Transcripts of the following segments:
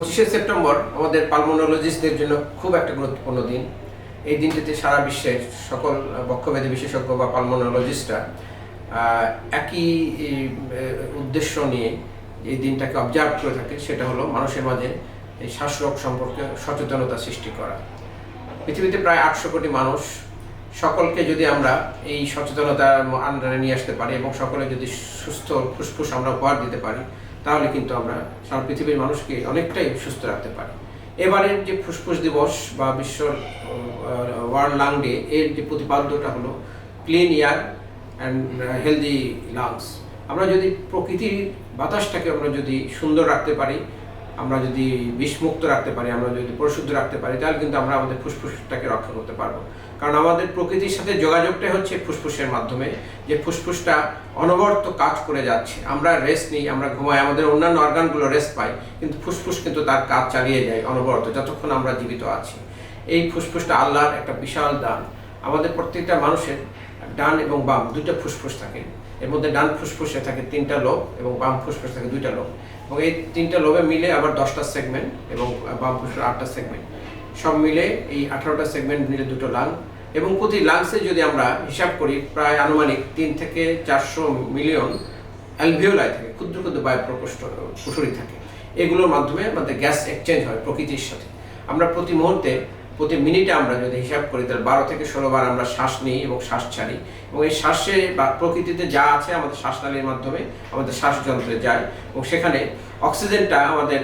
পঁচিশে সেপ্টেম্বর আমাদের পালমোনোলজিস্টদের জন্য খুব একটা গুরুত্বপূর্ণ দিন। এই দিনটিতে সারা বিশ্বের সকল বক্ষব্যাধি বিশেষজ্ঞ বা পালমোনোলজিস্টরা একই উদ্দেশ্য নিয়ে এই দিনটাকে অবজার্ভ করে থাকে, সেটা হলো মানুষের মাঝে এই শ্বাসরোগ সম্পর্কে সচেতনতা সৃষ্টি করা। পৃথিবীতে প্রায় আটশো কোটি মানুষ, সকলকে যদি আমরা এই সচেতনতার আন্ডারে নিয়ে আসতে পারি এবং সকলে যদি সুস্থ ফুসফুস আমরা উপহার দিতে পারি তাহলে কিন্তু আমরা সারা পৃথিবীর মানুষকে অনেকটাই সুস্থ রাখতে পারি। এবারের যে ফুসফুস দিবস বা বিশ্ব ওয়ার্ল্ড লাং ডে, এর যে প্রতিপাদ্যটা হলো clean air and healthy lungs. আমরা যদি প্রকৃতির বাতাসটাকে আমরা যদি সুন্দর রাখতে পারি, আমরা যদি বিষমুক্ত রাখতে পারি, আমরা যদি পরিশুদ্ধ রাখতে পারি, তাহলে কিন্তু আমরা আমাদের ফুসফুসটাকে রক্ষা করতে পারব। কারণ আমাদের প্রকৃতির সাথে যোগাযোগটাই হচ্ছে ফুসফুসের মাধ্যমে, যে ফুসফুসটা অনবরত কাজ করে যাচ্ছে। আমরা রেস্ট নিই, আমরা ঘুমাই, আমাদের অন্যান্য অর্গানগুলো রেস্ট পাই, কিন্তু ফুসফুস কিন্তু তার কাজ চালিয়ে যায় অনবরত, যতক্ষণ আমরা জীবিত আছি। এই ফুসফুসটা আল্লাহর একটা বিশাল দান। আমাদের প্রত্যেকটা মানুষের ডান এবং বাম, দুইটা ফুসফুস থাকে। এর মধ্যে ডান ফুসফুসে থাকে তিনটা লোভ এবং বাম ফুসফুসে থাকে দুইটা লোভ এবং এই তিনটা লোভে মিলে আবার দশটা সেগমেন্ট এবং বাম ফুসফুসের আটটা সেগমেন্ট সব মিলে এই আঠারোটা সেগমেন্ট মিলে দুটো লাং এবং প্রতি লাংসে যদি আমরা হিসাব করি, প্রায় আনুমানিক তিন থেকে চারশো মিলিয়ন অ্যালভিওলাই থাকে, ক্ষুদ্র ক্ষুদ্র বায়ু প্রকোষ্ঠ কুঠুরি থাকে। এগুলোর মাধ্যমে আমাদের গ্যাস এক্সচেঞ্জ হয় প্রকৃতির সাথে। আমরা প্রতি মুহূর্তে প্রতি মিনিটে আমরা যদি হিসাব করি, তাহলে বারো থেকে ষোলো বার আমরা শ্বাস নিই এবং শ্বাস ছাড়ি। এবং এই শ্বাসে বা প্রকৃতিতে যা আছে আমাদের শ্বাসনালীর মাধ্যমে আমাদের শ্বাসযন্ত্রে যায়। এবং সেখানে অক্সিজেনটা আমাদের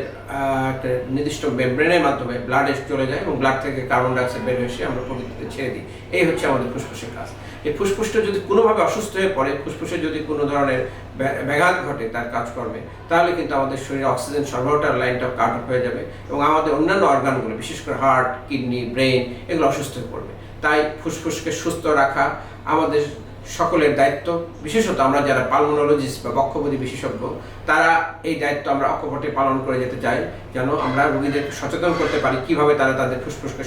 একটা নির্দিষ্ট ব্রেনের মাধ্যমে ব্লাডে চলে যায় এবং ব্লাড থেকে কার্বন ডাইঅক্সাইড বের হয়ে এসে আমরা প্রকৃতিতে ছেড়ে দিই। এই হচ্ছে আমাদের ফুসফুসের কাজ। এই ফুসফুসটা যদি কোনোভাবে অসুস্থ হয়ে পড়ে, ফুসফুসে যদি কোনো ধরনের ব্যা- ব্যাঘাত ঘটে তার কাজকর্মে, তাহলে কিন্তু আমাদের শরীরে অক্সিজেন সরবরাহটার লাইনটা কাট অফ হয়ে যাবে এবং আমাদের অন্যান্য অর্গানগুলো বিশেষ করে হার্ট কিডনি ব্রেন এগুলো অসুস্থ হয়ে পড়বে। তাই ফুসফুসকে সুস্থ রাখা আমাদের সকলের দায়িত্ব। বিশেষত আমরা যারা পালমোনোলজিস্ট বা বক্ষপতি বিশেষজ্ঞ, তারা এই দায়িত্ব আমরা অকপটে পালন করে যেতে চাই, যেন আমরা রোগীদের সচেতন করতে পারি কীভাবে তারা তাদের ফুসফুসকে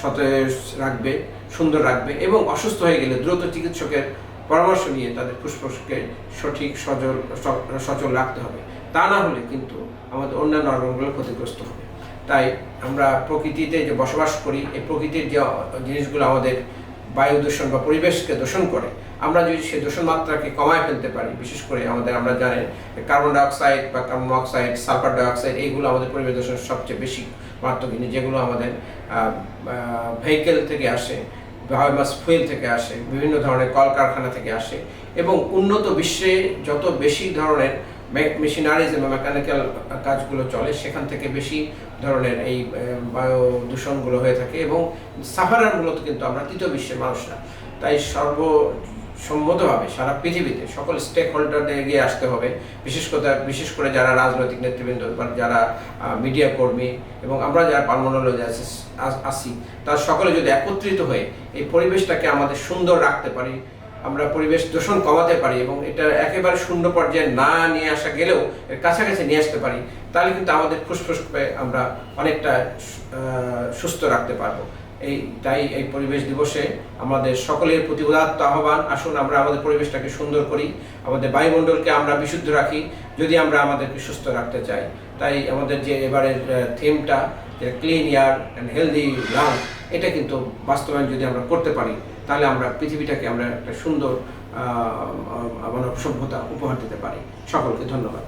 সতেজ রাখবে, সুন্দর রাখবে এবং অসুস্থ হয়ে গেলে দ্রুত চিকিৎসকের পরামর্শ নিয়ে তাদের ফুসফুসকে সঠিক, সজল সচল রাখতে হবে। তা না হলে কিন্তু আমাদের অন্যান্য অর্গনগুলো ক্ষতিগ্রস্ত হবে। তাই আমরা প্রকৃতিতে যে বসবাস করি, এই প্রকৃতির যে জিনিসগুলো আমাদের বায়ু দূষণ বা পরিবেশকে দূষণ করে, আমরা যদি সেই দূষণ মাত্রাকে কমায় ফেলতে পারি, বিশেষ করে আমাদের, আমরা জানি কার্বন ডাইঅক্সাইড বা কার্বন অক্সাইড সালফার ডাইঅক্সাইড, এইগুলো আমাদের পরিবেশ দূষণের সবচেয়ে বেশি মারাত্মক যেগুলো আমাদের ভেহিকেল থেকে আসে বায়োমাস ফুয়েল থেকে আসে, বিভিন্ন ধরনের কলকারখানা থেকে আসে এবং উন্নত বিশ্বে যত বেশি ধরনের মেশিনারিজ এবং মেকানিক্যাল কাজগুলো চলে, সেখান থেকে বেশি ধরনের এই বায়ু দূষণগুলো হয়ে থাকে এবং সাফারার মূলত কিন্তু আমরা তৃতীয় বিশ্বের মানুষরা তাই সর্বসম্মতভাবে সারা পৃথিবীতে সকল স্টেক হোল্ডারদের এগিয়ে আসতে হবে। বিশেষ করে বিশেষ করে যারা রাজনৈতিক নেতৃবৃন্দ বা যারা মিডিয়া কর্মী এবং আমরা যারা পালমোনোলজি আসি তার সকলে যদি একত্রিত হয়ে এই পরিবেশটাকে আমাদের সুন্দর রাখতে পারি আমরা পরিবেশ দূষণ কমাতে পারি এবং এটা একেবারে শূন্য পর্যায়ে না নিয়ে আসা গেলেও এর কাছাকাছি নিয়ে আসতে পারি, তাহলে কিন্তু আমাদের ফুসফুসকে আমরা অনেকটা সুস্থ রাখতে পারব। এই, তাই এই পরিবেশ দিবসে আমাদের সকলের প্রতি উদাত্ত আহ্বান, আসুন আমরা আমাদের পরিবেশটাকে সুন্দর করি, আমাদের বায়ুমণ্ডলকে আমরা বিশুদ্ধ রাখি, যদি আমরা আমাদেরকে সুস্থ রাখতে চাই। তাই আমাদের যে এবারের থিমটা clean air and healthy lung এটা কিন্তু বাস্তবায়ন যদি আমরা করতে পারি, তাহলে আমরা পৃথিবীটাকে আমরা একটা সুন্দর মানব সভ্যতা উপহার দিতে পারি। সকলকে ধন্যবাদ।